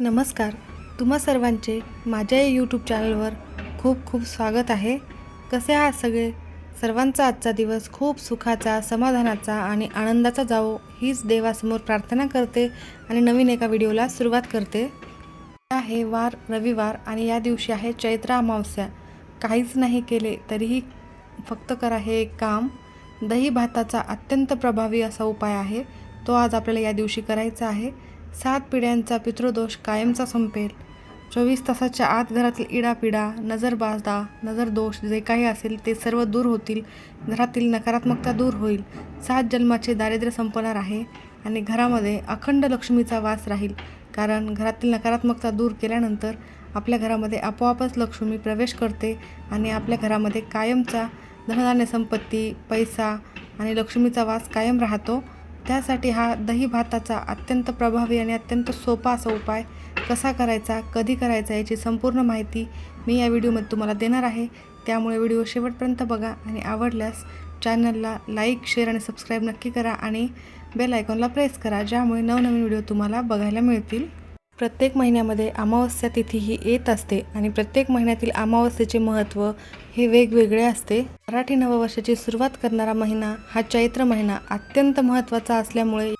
नमस्कार. तुम्हा सर्वांचे माझ्या या यूट्यूब चॅनलवर खूप खूप स्वागत आहे. कसे आहात सगळे? सर्वांचा आजचा दिवस खूप सुखाचा समाधानाचा आणि आनंदाचा जावो हीच देवासमोर प्रार्थना करते आणि नवीन एका व्हिडिओला सुरुवात करते. आहे वार रविवार आणि या दिवशी आहे चैत्र अमावस्या. काहीच नाही केले तरीही फक्त करा हे एक काम. दही भाताचा अत्यंत प्रभावी असा उपाय आहे. तो आज आपल्याला या दिवशी करायचा आहे. सात पिढ्यांचा पितृदोष कायमचा संपेल. चोवीस तासाच्या आत घरातील इडापिडा नजरबाधा नजरदोष जे काही असेल ते सर्व दूर होतील. घरातील नकारात्मकता दूर होईल. सात जन्माचे दारिद्र्य संपणार आहे आणि घरामध्ये अखंड लक्ष्मीचा वास राहील. कारण घरातील नकारात्मकता दूर केल्यानंतर आपल्या घरामध्ये आपोआपच लक्ष्मी प्रवेश करते आणि आपल्या घरामध्ये कायमचा धनधान्य संपत्ती पैसा आणि लक्ष्मीचा वास कायम राहतो. त्यासाठी हा दही भाताचा अत्यंत प्रभावी आणि अत्यंत सोपा असा उपाय कसा करायचा कधी करायचा याची संपूर्ण माहिती मी या व्हिडिओमध्ये तुम्हाला देणार आहे. त्यामुळे व्हिडिओ शेवटपर्यंत बघा आणि आवडल्यास चॅनलला लाईक शेअर आणि सबस्क्राईब नक्की करा आणि बेल आयकॉनला प्रेस करा ज्यामुळे नवनवीन व्हिडिओ तुम्हाला बघायला मिळतील. प्रत्येक महिन्यामध्ये अमावस्या तिथी ही येत असते आणि प्रत्येक महिन्यातील अमावस्येचे महत्त्व हे वेगवेगळे असते. मराठी नववर्षाची सुरुवात करणारा महिना हा चैत्र महिना अत्यंत महत्त्वाचा असल्यामुळे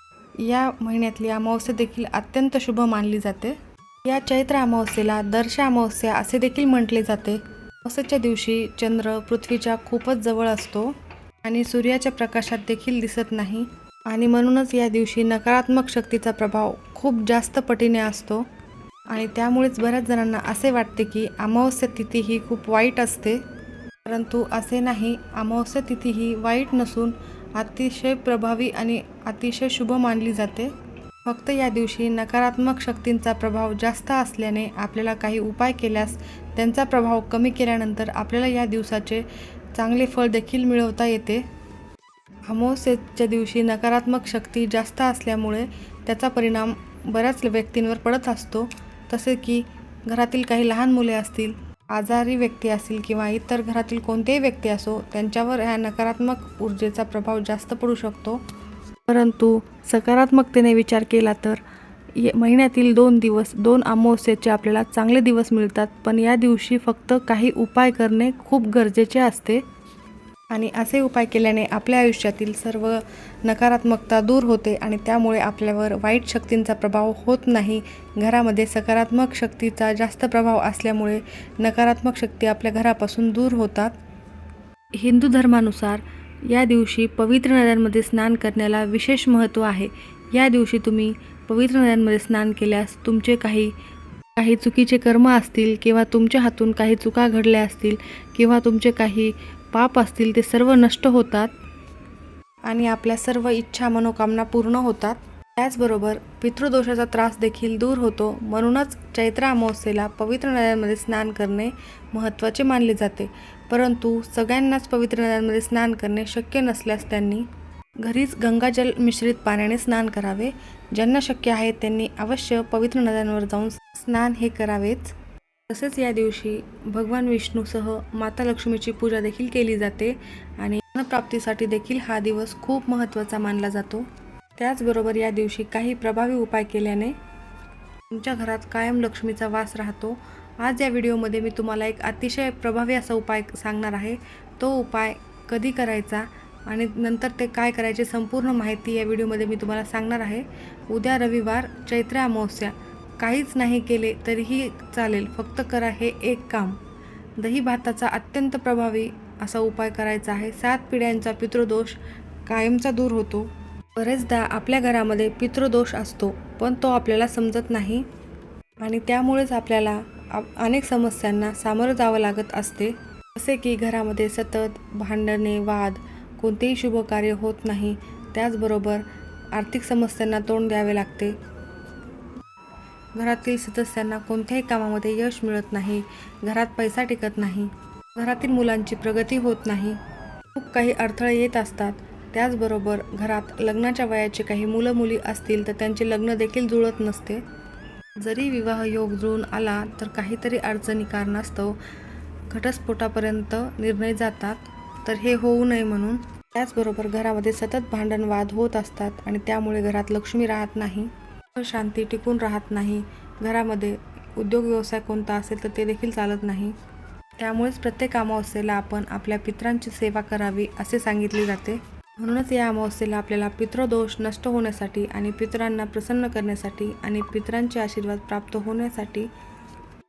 या महिन्यातली अमावस्या देखील अत्यंत शुभ मानली जाते. या चैत्र अमावस्येला दर्श अमावस्या असे देखील म्हटले जाते. अमावस्येच्या दिवशी चंद्र पृथ्वीच्या खूपच जवळ असतो आणि सूर्याच्या प्रकाशात देखील दिसत नाही. आणि म्हणूनच या दिवशी नकारात्मक शक्तीचा प्रभाव खूप जास्त पटीने असतो. आणि त्यामुळेच बऱ्याच जणांना असे वाटते की अमावस्या तिथी ही खूप वाईट असते. परंतु असे नाही अमावस्या तिथी ही वाईट नसून अतिशय प्रभावी आणि अतिशय शुभ मानली जाते. फक्त या दिवशी नकारात्मक शक्तींचा प्रभाव जास्त असल्याने आपल्याला काही उपाय केल्यास त्यांचा प्रभाव कमी केल्यानंतर आपल्याला या दिवसाचे चांगले फळ देखील मिळवता येते. अमावस्येच्या दिवशी नकारात्मक शक्ती जास्त असल्यामुळे त्याचा परिणाम बऱ्याच व्यक्तींवर पडत असतो. तसे की घरातील काही लहान मुले असतील आजारी व्यक्ती असतील किंवा इतर घरातील कोणतेही व्यक्ती असो त्यांच्यावर ह्या नकारात्मक ऊर्जेचा प्रभाव जास्त पडू शकतो. परंतु सकारात्मकतेने विचार केला तर ये महिन्यातील दोन दिवस दोन अमावस्येचे आपल्याला चांगले दिवस मिळतात पण या दिवशी फक्त काही उपाय करणे खूप गरजेचे असते. आणि असे उपाय केल्याने आपल्या आयुष्यातील सर्व नकारात्मकता दूर होते आणि त्यामुळे आपल्यावर वाईट शक्तींचा प्रभाव होत नाही. घरामध्ये सकारात्मक शक्तीचा जास्त प्रभाव असल्यामुळे नकारात्मक शक्ती आपल्या घरापासून दूर होतात. हिंदू धर्मानुसार या दिवशी पवित्र नद्यांमध्ये स्नान करण्याला विशेष महत्त्व आहे. या दिवशी तुम्ही पवित्र नद्यांमध्ये स्नान केल्यास तुमचे काही काही चुकीचे कर्म असतील किंवा तुमच्या हातून काही चुका घडल्या असतील किंवा तुमचे काही पाप असतील ते सर्व नष्ट होतात आणि आपल्या सर्व इच्छा मनोकामना पूर्ण होतात. त्याचबरोबर पितृदोषाचा त्रास देखील दूर होतो. म्हणूनच चैत्र अमावस्येला पवित्र नद्यांमध्ये स्नान करणे महत्त्वाचे मानले जाते. परंतु सगळ्यांनाच पवित्र नद्यांमध्ये स्नान करणे शक्य नसल्यास त्यांनी घरीच गंगाजल मिश्रित पाण्याने स्नान करावे. ज्यांना शक्य आहे त्यांनी अवश्य पवित्र नद्यांवर जाऊन स्नान हे करावेच. तसेच या दिवशी भगवान विष्णूसह माता लक्ष्मीची पूजा देखील केली जाते आणि प्राप्तीसाठी देखील हा दिवस खूप महत्त्वाचा मानला जातो. त्याचबरोबर या दिवशी काही प्रभावी उपाय केल्याने तुमच्या घरात कायम लक्ष्मीचा वास राहतो. आज या व्हिडिओमध्ये मी तुम्हाला एक अतिशय प्रभावी असा उपाय सांगणार आहे. तो उपाय कधी करायचा आणि नंतर ते काय करायचे संपूर्ण माहिती या व्हिडिओमध्ये मी तुम्हाला सांगणार आहे. उद्या रविवार चैत्र अमावस्या काहीच नाही केले तरीही चालेल. फक्त करा हे एक काम. दही भाताचा अत्यंत प्रभावी असा उपाय करायचा आहे. सात पिढ्यांचा पितृदोष कायमचा दूर होतो. बरेचदा आपल्या घरामध्ये पितृदोष असतो पण तो आपल्याला समजत नाही आणि त्यामुळेच आपल्याला अनेक समस्यांना सामोरं जावं लागत असते. जसे की घरामध्ये सतत भांडणे वाद कोणतेही शुभ कार्य होत नाही त्याचबरोबर आर्थिक समस्यांना तोंड द्यावे लागते. घरातील सदस्यांना कोणत्याही कामामध्ये यश मिळत नाही घरात पैसा टिकत नाही घरातील मुलांची प्रगती होत नाही. खूप काही अडथळे येत असतात. त्याचबरोबर घरात लग्नाच्या वयाचे काही मुलं मुली असतील तर त्यांचे लग्न देखील जुळत नसते. जरी विवाह योग जुळून आला तर काहीतरी अडचणी कारणास्तव घटस्फोटापर्यंत निर्णय जातात. तर हे होऊ नये म्हणून त्याचबरोबर घरामध्ये सतत भांडणवाद होत असतात आणि त्यामुळे घरात लक्ष्मी राहत नाही. शांती टिकून राहत नाही. घरामध्ये उद्योग व्यवसाय कोणता असेल तर ते देखील चालत नाही. त्यामुळेच प्रत्येक अमावस्येला आपण आपल्या पितरांची सेवा करावी असे सांगितले जाते. म्हणूनच या अमावस्येला आपल्याला पितृदोष नष्ट होण्यासाठी आणि पितरांना प्रसन्न करण्यासाठी आणि पितरांचे आशीर्वाद प्राप्त होण्यासाठी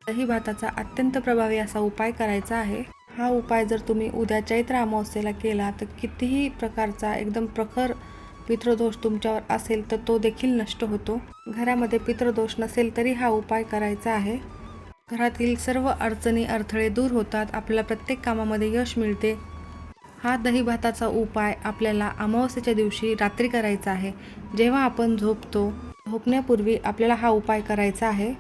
दही भाताचा अत्यंत प्रभावी असा उपाय करायचा आहे. हा उपाय जर तुम्ही उद्या चैत्र अमावस्येला केला तर कितीही प्रकारचा एकदम प्रखर पितृदोष तुमच्यावर असेल तर तो देखील नष्ट होतो. घरामध्ये पितृदोष नसेल तरी हा उपाय करायचा आहे. घरातील सर्व अडचणी अडथळे दूर होतात. आपल्याला प्रत्येक कामामध्ये यश मिळते. हा दही भाताचा उपाय आपल्याला अमावस्येच्या दिवशी रात्री करायचा आहे. जेव्हा आपण झोपतो झोपण्यापूर्वी आपल्याला हा उपाय करायचा आहे.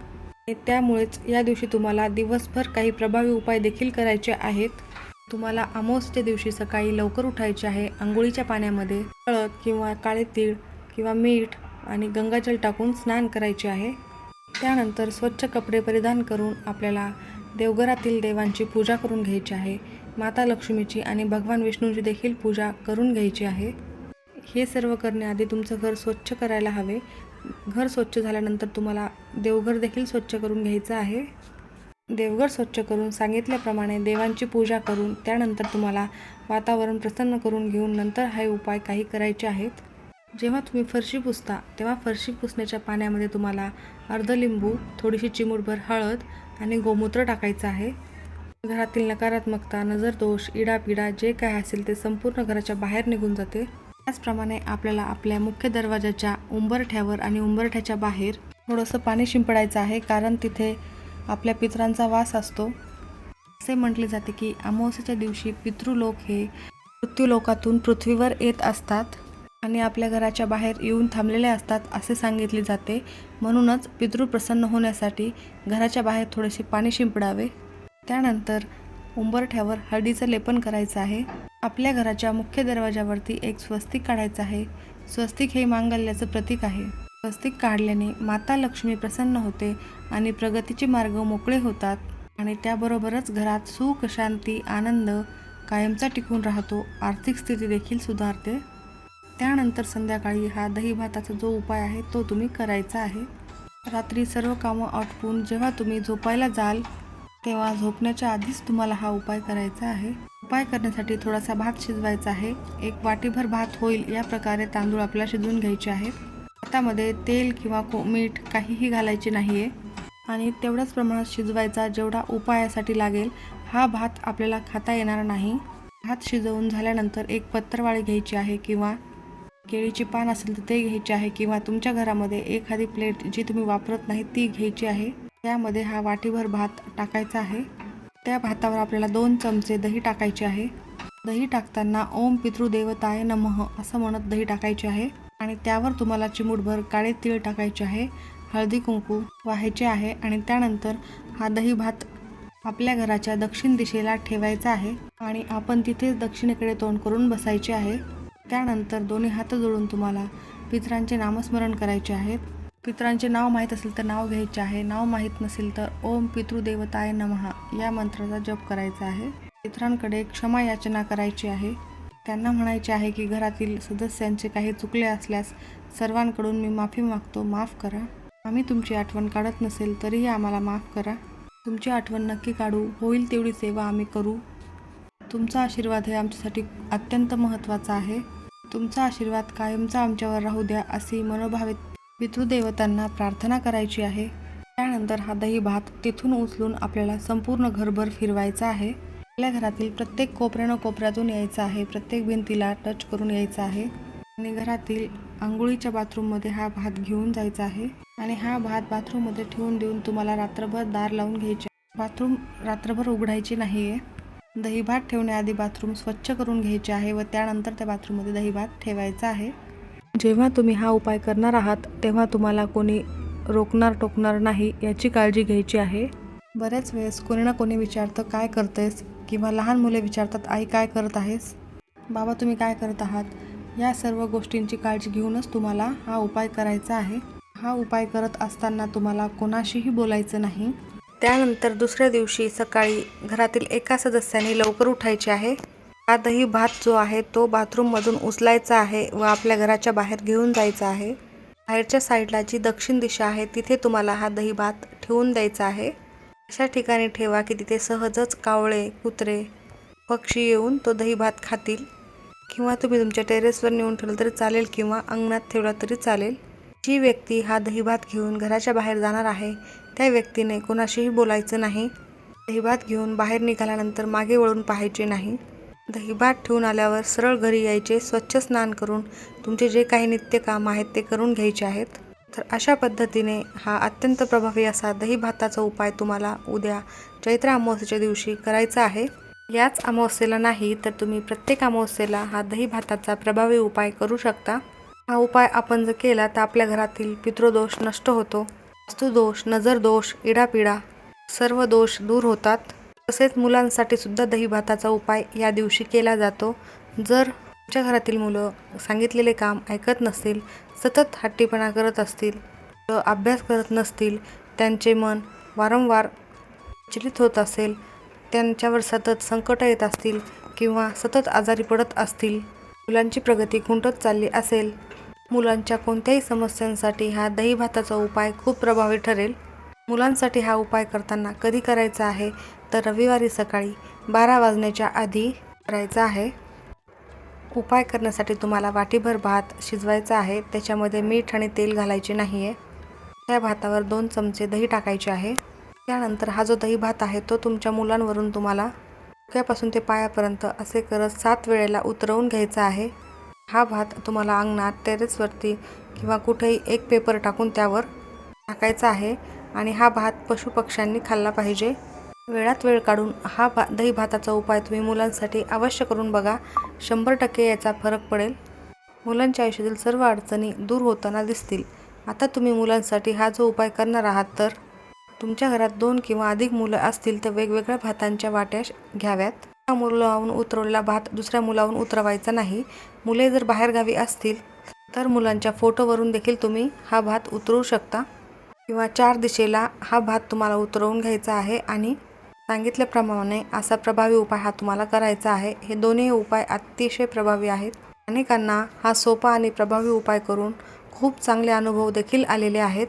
त्यामुळेच या दिवशी तुम्हाला दिवसभर काही प्रभावी उपाय देखील करायचे आहेत. तुम्हाला अमावस्येच्या दिवशी सकाळी लवकर उठायचे आहे. आंघोळीच्या पाण्यामध्ये हळद किंवा काळे तीळ किंवा मीठ आणि गंगाजल टाकून स्नान करायचे आहे. त्यानंतर स्वच्छ कपडे परिधान करून आपल्याला देवघरातील देवांची पूजा करून घ्यायची आहे. माता लक्ष्मीची आणि भगवान विष्णूची देखील पूजा करून घ्यायची आहे. हे सर्व करण्याआधी तुमचं घर स्वच्छ करायला हवे. घर स्वच्छ झाल्यानंतर तुम्हाला देवघर देखील स्वच्छ करून घ्यायचं आहे. देवघर स्वच्छ करून सांगितल्याप्रमाणे देवांची पूजा करून त्यानंतर तुम्हाला वातावरण प्रसन्न करून घेऊन नंतर हे उपाय काही करायचे आहेत. जेव्हा तुम्ही फरशी पुसता तेव्हा फरशी पुसण्याच्या पाण्यामध्ये तुम्हाला अर्ध लिंबू थोडीशी चिमूटभर हळद आणि गोमूत्र टाकायचं आहे. घरातील नकारात्मकता नजर दोष इडापिडा जे काय असेल ते संपूर्ण घराच्या बाहेर निघून जाते. त्याचप्रमाणे आपल्याला आपल्या मुख्य दरवाजाच्या उंबरठ्यावर आणि उंबरठ्याच्या बाहेर थोडंसं पाणी शिंपडायचं आहे कारण तिथे आपल्या पितरांचा वास असतो. असे म्हटले जाते की अमावस्येच्या दिवशी पितृलोक हे मृत्यूलोकातून पृथ्वीवर येत असतात आणि आपल्या घराच्या बाहेर येऊन थांबलेले असतात असे सांगितले जाते. म्हणूनच पितृ प्रसन्न होण्यासाठी घराच्या बाहेर थोडेसे पाणी शिंपडावे. त्यानंतर उंबरठ्यावर हळदीचं लेपन करायचं आहे. आपल्या घराच्या मुख्य दरवाजावरती एक स्वस्तिक काढायचं आहे. स्वस्तिक हे मांगल्याचं प्रतीक आहे. स्वस्तिक काढल्याने माता लक्ष्मी प्रसन्न होते आणि प्रगतीचे मार्ग मोकळे होतात. आणि त्याबरोबरच घरात सुख शांती आनंद कायमचा टिकून राहतो. आर्थिक स्थिती देखील सुधारते. त्यानंतर संध्याकाळी हा दही भाताचा जो उपाय आहे तो तुम्ही करायचा आहे. रात्री सर्व कामं आटपून जेव्हा तुम्ही झोपायला जाल तेव्हा झोपण्याच्या आधीच तुम्हाला हा उपाय करायचा आहे. उपाय करण्यासाठी थोडासा भात शिजवायचा आहे. एक वाटीभर भात होईल या प्रकारे तांदूळ आपल्याला शिजवून घ्यायचे आहेत. भातामध्ये तेल किंवा को मीठ काहीही घालायचे नाही आहे आणि तेवढ्याच प्रमाणात शिजवायचा जेवढा उपायासाठी लागेल हा भात आपल्याला खाता येणार नाही. भात शिजवून झाल्यानंतर एक पत्रवाळी घ्यायची आहे किंवा केळीची पान असेल तर ते घ्यायचे आहे किंवा तुमच्या घरामध्ये एखादी प्लेट जी तुम्ही वापरत नाही ती घ्यायची आहे. त्यामध्ये हा वाटीभर भात टाकायचा आहे. त्या भातावर आपल्याला दोन चमचे दही टाकायचे आहे. दही टाकताना ओम पितृदेवताय नमः असं म्हणत दही टाकायचे आहे. आणि त्यावर तुम्हाला चिमूटभर काळे तीळ टाकायचे आहे हळदी कुंकू व्हायचे आहे आणि त्यानंतर हा दही भात आपल्या घराच्या दक्षिण दिशेला ठेवायचा आहे आणि आपण तिथेच दक्षिणेकडे तोंड करून बसायचे आहे. त्यानंतर दोन्ही हात जोडून तुम्हाला पितरांचे नामस्मरण करायचे आहेत पितरांचे नाव माहीत असेल तर नाव घ्यायचे आहे. नाव माहीत नसेल तर ओम पितृदेवताय नमहा या मंत्राचा जप करायचा आहे. पितरांकडे क्षमा याचना करायची आहे. त्यांना म्हणायचे आहे की घरातील सदस्यांचे काही चुकले असल्यास सर्वांकडून मी माफी मागतो. माफ करा. आम्ही तुमची आठवण काढत नसेल तरीही आम्हाला माफ करा. तुमची आठवण नक्की काढू. होईल तेवढी सेवा आम्ही करू. तुमचा आशीर्वाद हे आमच्यासाठी अत्यंत महत्त्वाचा आहे. तुमचा आशीर्वाद कायमचा आमच्यावर राहू द्या अशी मनोभावित पितृदेवतांना प्रार्थना करायची आहे. त्यानंतर हा दही भात तिथून उचलून आपल्याला संपूर्ण घरभर फिरवायचा आहे. आपल्या घरातील प्रत्येक कोपऱ्यानं कोपऱ्यातून यायचं आहे. प्रत्येक भिंतीला टच करून यायचं आहे. आणि घरातील आंघोळीच्या बाथरूममध्ये हा भात घेऊन जायचा आहे. आणि हा भात बाथरूममध्ये ठेवून देऊन तुम्हाला रात्रभर दार लावून घ्यायचे बाथरूम रात्रभर उघडायची नाही आहे दही भात ठेवण्याआधी बाथरूम स्वच्छ करून घ्यायचे आहे व त्यानंतर त्या बाथरूममध्ये दहीभात ठेवायचा आहे. जेव्हा तुम्ही हा उपाय करणार आहात तेव्हा तुम्हाला कोणी रोखणार टोकणार नाही याची काळजी घ्यायची आहे. बऱ्याच वेळेस कोणी ना कोणी विचारतं काय करतेस? किंवा लहान मुले विचारतात आई काय करत आहेस? बाबा तुम्ही काय करत आहात? या सर्व गोष्टींची काळजी घेऊनच तुम्हाला हा उपाय करायचा आहे. हा उपाय करत असताना तुम्हाला कोणाशीही बोलायचं नाही. त्यानंतर दुसऱ्या दिवशी सकाळी घरातील एका सदस्याने लवकर उठायचे आहे. हा दही भात जो आहे तो बाथरूममधून उचलायचा आहे व आपल्या घराच्या बाहेर घेऊन जायचा आहे. बाहेरच्या साईडला जी दक्षिण दिशा आहे तिथे तुम्हाला हा दही भात ठेवून द्यायचा आहे. अशा ठिकाणी ठेवा की तिथे सहजच कावळे कुत्रे पक्षी येऊन तो दही भात खातील. किंवा तुम्ही तुमच्या टेरेसवर नेऊन ठेवलं तरी चालेल किंवा अंगणात ठेवला तरी चालेल. जी व्यक्ती हा दही भात घेऊन घराच्या बाहेर जाणार आहे त्या व्यक्तीने कोणाशीही बोलायचं नाही. दही भात घेऊन बाहेर निघाल्यानंतर मागे वळून पाहायचे नाही. दही भात ठेवून आल्यावर सरळ घरी यायचे स्वच्छ स्नान करून तुमचे जे काही नित्य काम आहेत ते करून घ्यायचे आहेत. तर अशा पद्धतीने हा अत्यंत प्रभावी असा दही भाताचा उपाय तुम्हाला उद्या चैत्र अमावस्येच्या दिवशी करायचा आहे. याच अमावस्येला नाही तर तुम्ही प्रत्येक अमावस्येला हा दही भाताचा प्रभावी उपाय करू शकता. हा उपाय आपण जर केला तर आपल्या घरातील पितृदोष नष्ट होतो. वास्तुदोष नजरदोष इडापिडा सर्व दोष दूर होतात. तसेच मुलांसाठी सुद्धा दही भाताचा उपाय या दिवशी केला जातो. जर आमच्या घरातील मुलं सांगितलेले काम ऐकत नसतील सतत हट्टीपणा करत असतील व अभ्यास करत नसतील त्यांचे मन वारंवार विचलित होत असेल त्यांच्यावर सतत संकट येत असतील किंवा सतत आजारी पडत असतील मुलांची प्रगती खुंटत चालली असेल मुलांच्या कोणत्याही समस्यांसाठी हा दही भाताचा उपाय खूप प्रभावी ठरेल. मुलांसाठी हा उपाय करताना कधी करायचा आहे तर रविवारी सकाळी बारा वाजण्याच्या आधी करायचा आहे. उपाय करण्यासाठी तुम्हाला वाटीभर भात शिजवायचा आहे. त्याच्यामध्ये मीठ आणि तेल घालायचे नाही आहे त्या भातावर दोन चमचे दही टाकायचे आहे. त्यानंतर हा जो दही भात आहे तो तुमच्या मुलांवरून तुम्हाला डोक्यापासून ते पायापर्यंत असे करत सात वेळेला उतरवून घ्यायचा आहे. हा भात तुम्हाला अंगणात टेरेसवरती किंवा कुठेही एक पेपर टाकून त्यावर टाकायचा आहे आणि हा भात पशुपक्ष्यांनी खाल्ला पाहिजे. वेळात वेळ काढून हा भा दही भाताचा उपाय तुम्ही मुलांसाठी अवश्य करून बघा. शंभर टक्के याचा फरक पडेल. मुलांच्या आयुष्यातील सर्व अडचणी दूर होताना दिसतील. आता तुम्ही मुलांसाठी हा जो उपाय करणार आहात तर? तुमच्या घरात दोन किंवा अधिक मुलं असतील तर वेगवेगळ्या भातांच्या वाट्या घ्याव्यात. एका मुलाहून उतरवलेला भात दुसऱ्या मुलाहून उतरवायचा नाही. मुले जर बाहेरगावी असतील तर मुलांच्या फोटोवरून देखील तुम्ही हा भात उतरवू शकता. किंवा चार दिशेला हा भात तुम्हाला उतरवून घ्यायचा आहे आणि सांगितल्याप्रमाणे असा प्रभावी उपाय हा तुम्हाला करायचा आहे. हे दोन्ही उपाय अतिशय प्रभावी आहेत. अनेकांना हा सोपा आणि प्रभावी उपाय करून खूप चांगले अनुभव देखील आलेले आहेत.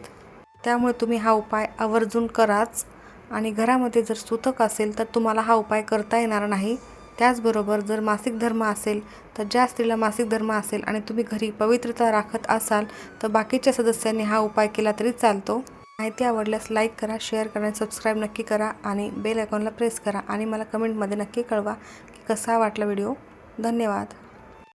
त्यामुळे तुम्ही हा उपाय आवर्जून कराच आणि घरामध्ये जर सुतक असेल तर तुम्हाला हा उपाय करता येणार नाही. त्याचबरोबर जर मासिक धर्म असेल तर ज्या स्त्रीला मासिक धर्म असेल आणि तुम्ही घरी पवित्रता राखत असाल तर बाकीच्या सदस्यांनी हा उपाय केला तरी चालतो. माहिती आवडल्यास लाईक करा शेअर करा आणि सबस्क्राईब नक्की करा आणि बेल आयकॉनला प्रेस करा आणि मला कमेंटमध्ये नक्की कळवा की कसा वाटला व्हिडिओ. धन्यवाद.